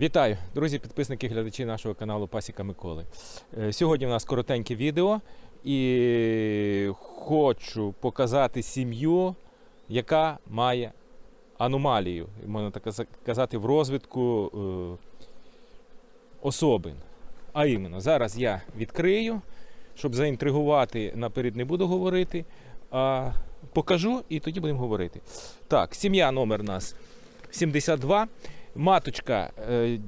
Вітаю, друзі, підписники, глядачі нашого каналу Пасіка Миколи. Е, Сьогодні у нас коротеньке відео і хочу показати сім'ю, яка має аномалію, можна так казати, в розвитку е, особин. А іменно, зараз я відкрию, щоб заінтригувати, наперед не буду говорити, а покажу і тоді будемо говорити. Так, сім'я номер у нас 72. Маточка е,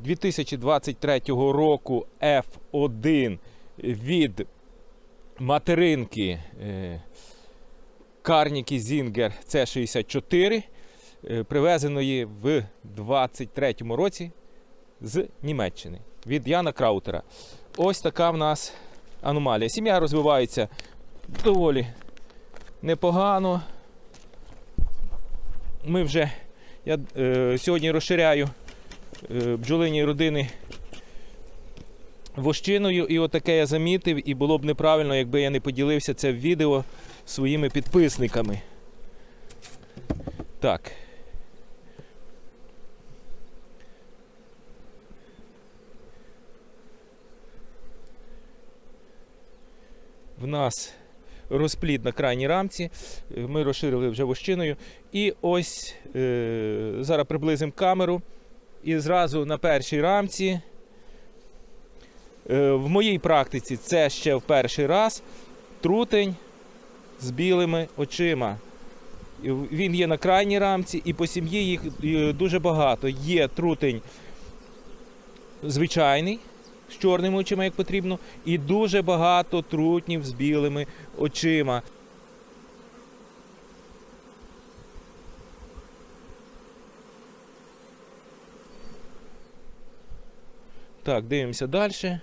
2023 року F1 від материнки е, Карніки Зінгер C64, е, привезеної в 23 році з Німеччини від Яна Краутера. Ось така в нас аномалія. Сім'я розвивається доволі непогано. Ми вже я е, сьогодні розширяю е, бджолині родини вощиною, і отаке я замітив, і було б неправильно, якби я не поділився це відео своїми підписниками. Так. В нас розплід на крайній рамці. Ми розширили вже вощиною. І ось е, зараз приблизимо камеру. І зразу на першій рамці. Е, в моїй практиці це ще в перший раз трутень з білими очима. Він є на крайній рамці, і по сім'ї їх е, дуже багато. Є трутень звичайний, з чорними очима, як потрібно, і дуже багато трутнів з білими очима. Так, дивимося далі.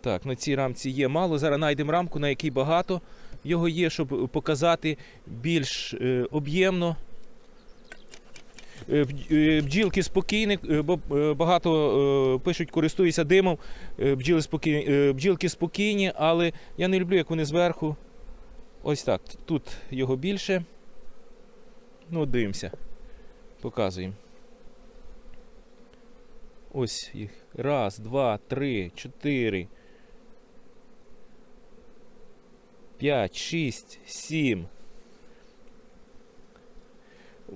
Так, на цій рамці є мало. Зараз знайдемо рамку, на якій багато. Його є, щоб показати більш е, об'ємно. Е, е, Бджілки спокійні, е, бо багато пишуть, користуюся димом. Бджіли спокійні, бджілки спокійні, але я не люблю, як вони зверху. Ось так. Тут його більше. Ну, дивимося. Показуємо. Ось їх. Раз, два, три, чотири. П'ять, шість, сім.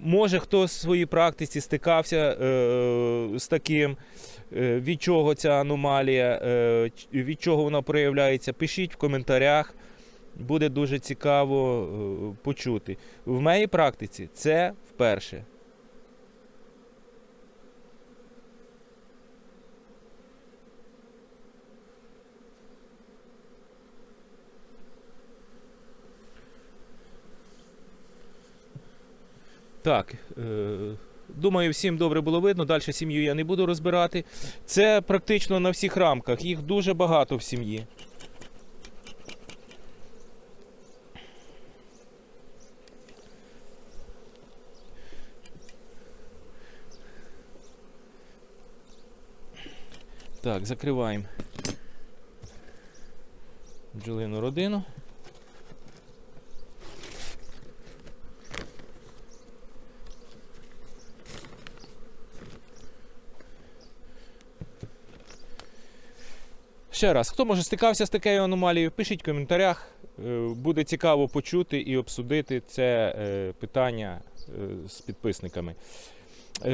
Може, хтось в своїй практиці стикався е, з таким, е, від чого ця аномалія, е, від чого вона проявляється, пишіть в коментарях. Буде дуже цікаво е, почути. В моїй практиці це вперше. Так, е, думаю, всім добре було видно. Далі сім'ю я не буду розбирати. Це практично на всіх рамках. Їх дуже багато в сім'ї. Так, закриваємо бджолину родину. Ще раз, хто може стикався з такою аномалією, пишіть в коментарях. Е, Буде цікаво почути і обсудити це е, питання е, з підписниками.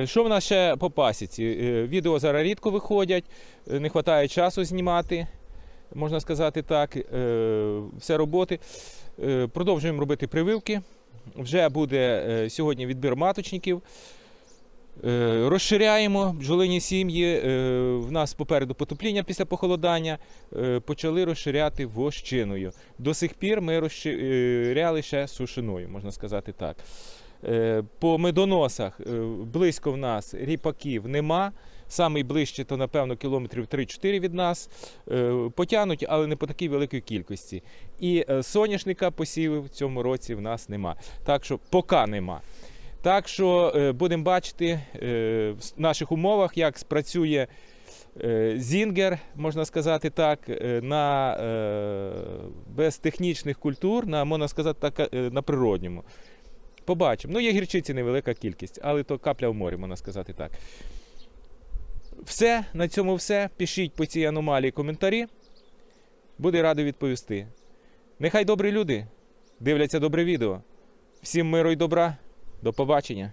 Що в нас ще по пасіці? Відео зараз рідко виходять, не вистачає часу знімати, можна сказати так. Все роботи. Продовжуємо робити прививки. Вже буде сьогодні відбір маточників. Е, Розширяємо бджолині сім'ї. Е, В нас попереду потепління після похолодання. Е, Почали розширяти вощиною. До сих пір ми розширяли ще сушиною, можна сказати так. По медоносах близько в нас ріпаків нема. Самий ближче, то напевно кілометрів 3-4 від нас. Потягнуть, але не по такій великій кількості. І соняшника посівів в цьому році в нас нема. Так що поки нема. Так що е, будемо бачити е, в наших умовах, як спрацює е, зінгер, можна сказати так, на, без технічних культур, на, можна сказати так, на природньому. Побачимо. Ну, є гірчиці невелика кількість, але то капля в морі, можна сказати так. Все, на цьому все. Пишіть по цій аномалії коментарі. Буду радий відповісти. Нехай добрі люди дивляться добре відео. Всім миру і добра. До побачення.